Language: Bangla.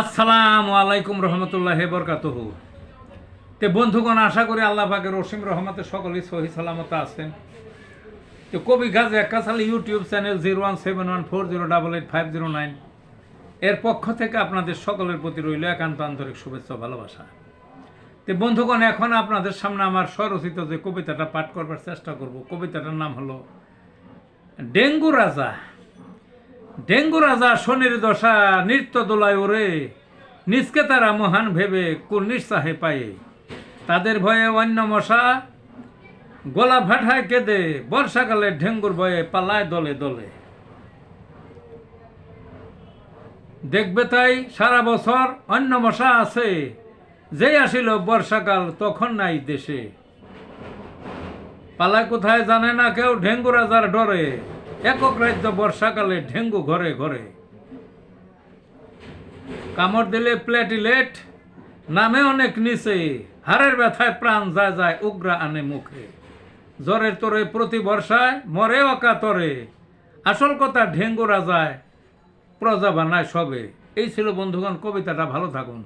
আসসালামু আলাইকুম রহমতুল্লাহ বরকাতহ। তে বন্ধুগণ, আশা করি আল্লাহ পাকের রসিম রহমতে সকলেই সহি সালামত আছেন। তো কবি Gazi একাশাল YouTube channel zero one seven one four zero double eight five zero nine এর পক্ষ থেকে আপনাদের সকলের প্রতি রইল একান্ত আন্তরিক শুভেচ্ছা ভালোবাসা। তো বন্ধুগণ, এখন আপনাদের সামনে আমার স্বরচিত যে কবিতাটা পাঠ করবার চেষ্টা করব, কবিতাটার নাম হলো ডেঙ্গু রাজা। ডেঙ্গু রাজা শনির দশা, নৃত্য দোলায় ওরে। নিজকে তারা মহান ভেবে কোন নিঃসাহে পায়ে। তাদের ভয়ে অন্য মশা গলা ফাটায় কেঁদে, বর্ষাকালে ঢেঙ্গুর ভয়ে পালায় দলে দলে। দেখবে তাই সারা বছর অন্য মশা আছে, যে আসিল বর্ষাকাল তখন নাই দেশে। পালা কোথায় জানে না কেউ ঢেঙ্গু রাজার ডরে। একক রাজ্য বর্ষাকালে ঢেঙ্গু ঘরে ঘরে। কামড় দিলে প্লেটিলেট, নামে অনেক নিচে, হাড়ের ব্যথায় প্রাণ যায় যায় উগ্রা আনে মুখে। জ্বরের তোরে প্রতি বর্ষায় মরে অকাতরে। আসল কথা ঢেঙ্গু রাজায়, প্রজা বানায় সবে। এই ছিল বন্ধুগণ, কবিতাটা ভালো থাকুন।